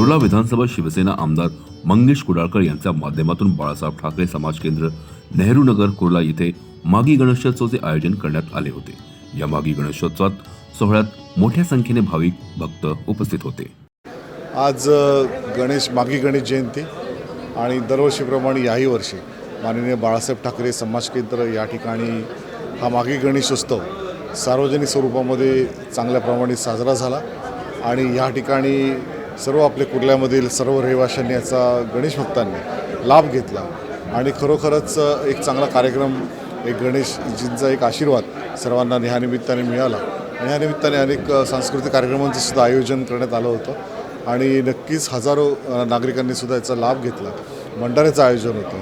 कुर्ला विधानसभा शिवसेना आमदार मंगेश कुडाळकर यांच्या माध्यमातून बाळासाहेब ठाकरे समाज केंद्र नेहरू नगर कुर्ला येथे मागी गणेशोत्सवाचे आयोजन करण्यात आले होते. या मागी गणेशोत्सवात सोहळ्यात मोठ्या संख्येने भाविक भक्त उपस्थित होते. आज गणेश मागी गणेश जयंती आणि दरवर्षीप्रमाणे याही वर्षी माननीय बाळासाहेब ठाकरे समाज केंद्र या ठिकाणी हा मागी गणेशोत्सव सार्वजनिक स्वरूपामध्ये चांगल्या प्रमाणे साजरा झाला आणि या ठिकाणी सर्व आपल्या कुर्ल्यामधील सर्व रहिवाशांनी याचा गणेश भक्तांनी लाभ घेतला. आणि खरोखरच एक चांगला कार्यक्रम एक गणेशजींचा एक आशीर्वाद सर्वांना ह्यानिमित्ताने मिळाला. आणि अनेक सांस्कृतिक कार्यक्रमांचं सुद्धा आयोजन करण्यात आलं होतं. आणि नक्कीच हजारो नागरिकांनीसुद्धा नागरिकांनी सुद्धा याचा लाभ घेतला. भंडाऱ्याचं आयोजन होतं.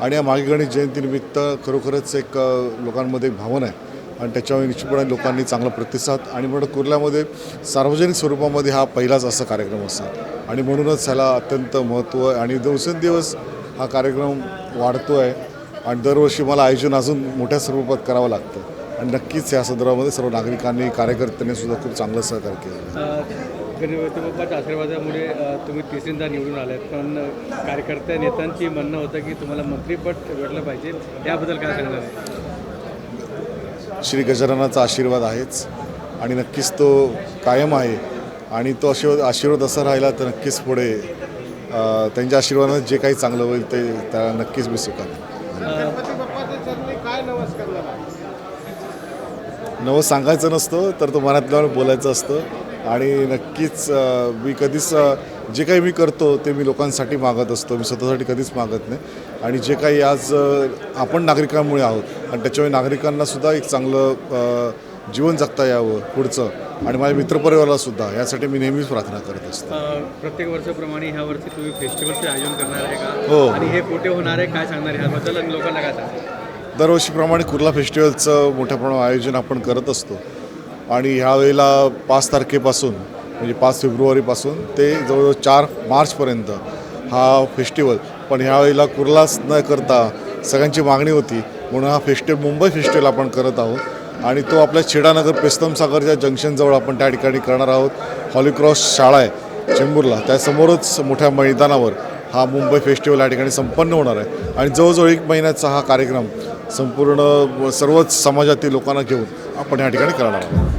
आणि या मागे गणेश जयंतीनिमित्त खरोखरच एक लोकांमध्ये एक भावना आहे. आणि त्याच्यामुळे निश्चितपणे लोकांनी चांगला प्रतिसाद आणि म्हणून कुर्ल्यामध्ये सार्वजनिक स्वरूपामध्ये हा पहिलाच असा कार्यक्रम असा. आणि म्हणूनच ह्याला अत्यंत महत्त्व आहे आणि दिवसेंदिवस हा कार्यक्रम वाढतो आहे आणि दरवर्षी मला आयोजन अजून मोठ्या स्वरूपात करावं लागतं. आणि नक्कीच या संदर्भामध्ये सर्व नागरिकांनी कार्यकर्त्यांनी सुद्धा खूप चांगलं सहकार्य केलं गणपती बाप्पाच्या आशीर्वादामुळे तुम्ही तिसरींदा निवडून आलात. पण कार्यकर्त्या नेत्यांची म्हणणं होतं की तुम्हाला मंत्रीपद भेटलं पाहिजे. याबद्दल काय सांगणार आहे? श्री गजाननाचा आशीर्वाद आहेच आणि नक्कीच तो कायम आहे आणि तो आशीर्वाद आशीर्वाद असा राहिला तर नक्कीच पुढे त्यांच्या आशीर्वादाने जे काही चांगलं होईल ते त्याला नक्कीच मी स्वीकारेन नवं सांगायचं नसतं तर तो मनातल्यावर बोलायचं असतं. आणि नक्कीच मी कधीच जे काही मी करतो ते मी लोकांसाठी मागत असतो. मी स्वतःसाठी कधीच मागत नाही. आणि जे काही आज आपण नागरिकांमुळे आहोत आणि त्याच्यामुळे नागरिकांना सुद्धा एक चांगलं जीवन जगता यावं पुढचं. आणि माझ्या मित्रपरिवाराला सुद्धा. यासाठी मी नेहमीच प्रार्थना करत असतो. प्रत्येक वर्षाप्रमाणे ह्या वर्षी तुम्ही फेस्टिवलचे आयोजन करणार आहे हो. का आणि हे कुठे होणार आहे? काय सांगणार आहे? ह्याबद्दल लोकांना काय सांगणार? दरवर्षीप्रमाणे कुर्ला फेस्टिवलचं मोठ्या प्रमाणात आयोजन आपण करत असतो. आणि ह्या वेळेला पाच तारखेपासून म्हणजे पाच फेब्रुवारीपासून ते जवळजवळ चार मार्चपर्यंत हा फेस्टिवल. पण ह्यावेळेला कुर्लाच न करता सगळ्यांची मागणी होती. म्हणून हा फेस्टिवल मुंबई फेस्टिवल आपण करत आहोत. आणि तो आपल्या छेडानगर पेस्तमसागरच्या जंक्शनजवळ आपण त्या ठिकाणी करणार आहोत. हॉलीक्रॉस शाळा आहे चेंबूरला. त्यासमोरच मोठ्या मैदानावर हा मुंबई फेस्टिवल या ठिकाणी संपन्न होणार आहे. आणि जवळजवळ एक महिन्याचा हा कार्यक्रम संपूर्ण सर्वच समाजातील लोकांना घेऊन आपण या ठिकाणी करणार आहोत.